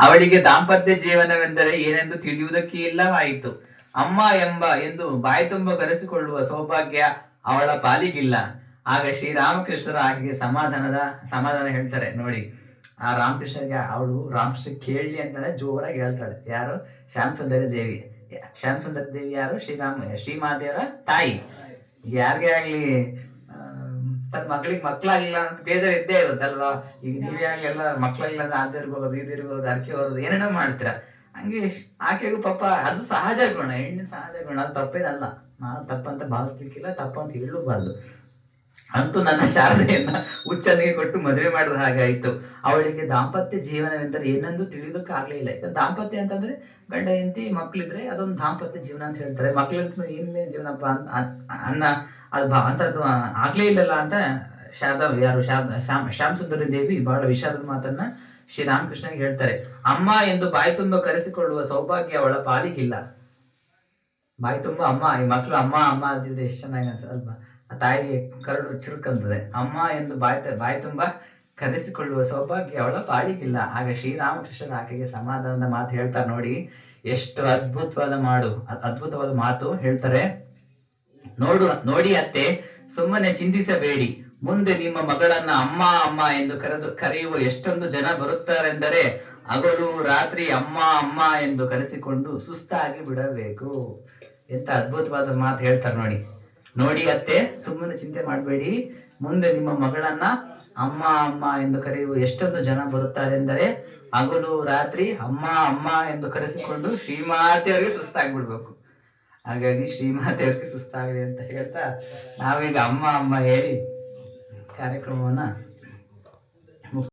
ಅವಳಿಗೆ ದಾಂಪತ್ಯ ಜೀವನವೆಂದರೆ ಏನೆಂದು ತಿಳಿಯುವುದಕ್ಕೆ ಇಲ್ಲವಾಯಿತು. ಅಮ್ಮ ಎಂಬ ಎಂದು ಬಾಯಿ ತುಂಬ ಕರೆಸಿಕೊಳ್ಳುವ ಸೌಭಾಗ್ಯ ಅವಳ ಪಾಲಿಗಿಲ್ಲ. ಆಗ ಶ್ರೀರಾಮಕೃಷ್ಣರು ಆಕೆಗೆ ಸಮಾಧಾನದ, ಸಮಾಧಾನ ಹೇಳ್ತಾರೆ. ನೋಡಿ, ಆ ರಾಮಕೃಷ್ಣಗೆ ಅವಳು, ರಾಮಕೃಷ್ಣ ಕೇಳಲಿ ಅಂತಾನೆ ಜೋರಾಗಿ ಹೇಳ್ತಾಳೆ. ಯಾರು? ಶ್ಯಾಮ್ ಸುಂದರಿ ದೇವಿ. ಶ್ಯಾಮ್ ಸುಂದರಿ ದೇವಿ ಯಾರು? ಶ್ರೀರಾಮ ಶ್ರೀಮಾದೇವರ ತಾಯಿ. ಯಾರಿಗೆ ಆಗ್ಲಿ? ತನ್ನ ಮಗಳಿಗೆ ಮಕ್ಕಳಾಗಿಲ್ಲ ಅಂತ ಬೇಜಾರು ಇದ್ದೇ ಇರುತ್ತಲ್ವಾ? ಈಗ ನೀವೇ ಎಲ್ಲ ಮಕ್ಕಳಾಗಿಲ್ಲ ಅಂದ್ರೆ ಇದು ಇರ್ಬೋದು, ಅರ್ಕೆ ಬರೋದು ಏನೇನೋ ಮಾಡ್ತೀರಾ. ಹಂಗೆ ಆಕೆಗೂ ಪಾಪ ಅದು ಸಹಜ ಗುಣ, ಹೆಣ್ಣು ಸಹಜ ಗುಣ, ಅದು ತಪ್ಪೇನಲ್ಲ. ನಾನು ತಪ್ಪಂತ ಭಾವಿಸ್ಲಿಕ್ಕಿಲ್ಲ, ತಪ್ಪಂತ ಹೇಳಬಾರ್ದು. ಅಂತೂ ನನ್ನ ಶಾರದೆಯನ್ನ ಉಚ್ಚನಿಗೆ ಕೊಟ್ಟು ಮದುವೆ ಮಾಡಿದ ಹಾಗಾಯ್ತು. ಅವಳಿಗೆ ದಾಂಪತ್ಯ ಜೀವನವೆಂದರೆ ಏನೆಂದು ತಿಳಿದಕ್ಕೆ ಆಗ್ಲೇ ಇಲ್ಲ. ದಾಂಪತ್ಯ ಅಂತಂದ್ರೆ ಗಂಡ, ಹೆಂಡತಿ, ಮಕ್ಳಿದ್ರೆ ಅದೊಂದು ದಾಂಪತ್ಯ ಜೀವನ ಅಂತ ಹೇಳ್ತಾರೆ. ಮಕ್ಳಿಂದ ಏನೇ ಜೀವನಪ್ಪ ಅನ್ನ ಅದು ಬಾ ಅದು ಆಗ್ಲೇ ಇಲ್ಲಲ್ಲ ಅಂತ ಶಾರದಾ ಯಾರು ಶಾರದಾ ಶ್ಯಾಮ್ ಶ್ಯಾಮ್ ಸುಂದರಿ ದೇವಿ ಬಹಳ ವಿಷಾದದ ಮಾತನ್ನ ಶ್ರೀರಾಮಕೃಷ್ಣನಿಗೆ ಹೇಳ್ತಾರೆ. ಅಮ್ಮ ಎಂದು ಬಾಯಿ ತುಂಬ ಕರೆಸಿಕೊಳ್ಳುವ ಸೌಭಾಗ್ಯ ಅವಳ ಪಾಲಿಗಿಲ್ಲ. ಬಾಯಿ ತುಂಬ ಅಮ್ಮ, ಈ ಮಕ್ಕಳು ಅಮ್ಮ ಅಮ್ಮ ಅಂತಿದ್ರೆ ಎಷ್ಟು ಚೆನ್ನಾಗಿ ಅಲ್ವಾ? ಆ ತಾಯಿಗೆ ಕರಡು ಚುರುಕಂತದೆ ಅಮ್ಮ ಎಂದು ಬಾಯಿ ಬಾಯಿ ತುಂಬ ಕರೆಸಿಕೊಳ್ಳುವ ಸೌಭಾಗ್ಯ ಅವಳ ಪಾಲಿಗಿಲ್ಲ. ಆಗ ಶ್ರೀರಾಮಕೃಷ್ಣನ ಆಕೆಗೆ ಸಮಾಧಾನದ ಮಾತು ಹೇಳ್ತಾರೆ ನೋಡಿ. ಎಷ್ಟು ಅದ್ಭುತವಾದ ಮಾಡು ಅದ್- ಅದ್ಭುತವಾದ ಮಾತು ಹೇಳ್ತಾರೆ. ನೋಡು, ನೋಡಿ ಅತ್ತೆ, ಸುಮ್ಮನೆ ಚಿಂತಿಸಬೇಡಿ. ಮುಂದೆ ನಿಮ್ಮ ಮಗಳನ್ನ ಅಮ್ಮ ಅಮ್ಮ ಎಂದು ಕರೆದು, ಕರೆಯುವ ಎಷ್ಟೊಂದು ಜನ ಬರುತ್ತಾರೆಂದರೆ ಹಗಲು, ರಾತ್ರಿ ಅಮ್ಮ ಅಮ್ಮ ಎಂದು ಕರೆಸಿಕೊಂಡು ಸುಸ್ತಾಗಿ ಬಿಡಬೇಕು. ಎಂತ ಅದ್ಭುತವಾದ ಮಾತು ಹೇಳ್ತಾರೆ ನೋಡಿ. ನೋಡಿ ಅತ್ತೆ, ಸುಮ್ಮನೆ ಚಿಂತೆ ಮಾಡಬೇಡಿ. ಮುಂದೆ ನಿಮ್ಮ ಮಗಳನ್ನ ಅಮ್ಮ ಅಮ್ಮ ಎಂದು ಕರೆಯುವ ಎಷ್ಟೊಂದು ಜನ ಬರುತ್ತಾರೆಂದರೆ ಹಗಲು, ರಾತ್ರಿ ಅಮ್ಮ ಅಮ್ಮ ಎಂದು ಕರೆಸಿಕೊಂಡು ಶ್ರೀಮಾತೆಯವರಿಗೆ ಸುಸ್ತಾಗ್ಬಿಡ್ಬೇಕು ಹಾಗಾಗಿ ಶ್ರೀಮಾತೆಯವ್ರಿಗೆ ಸುಸ್ತಾಗಲಿ ಅಂತ ಹೇಳ್ತಾ ನಾವೀಗ ಅಮ್ಮ ಅಮ್ಮ ಹೇಳಿ ಕಾರ್ಯಕ್ರಮವನ್ನ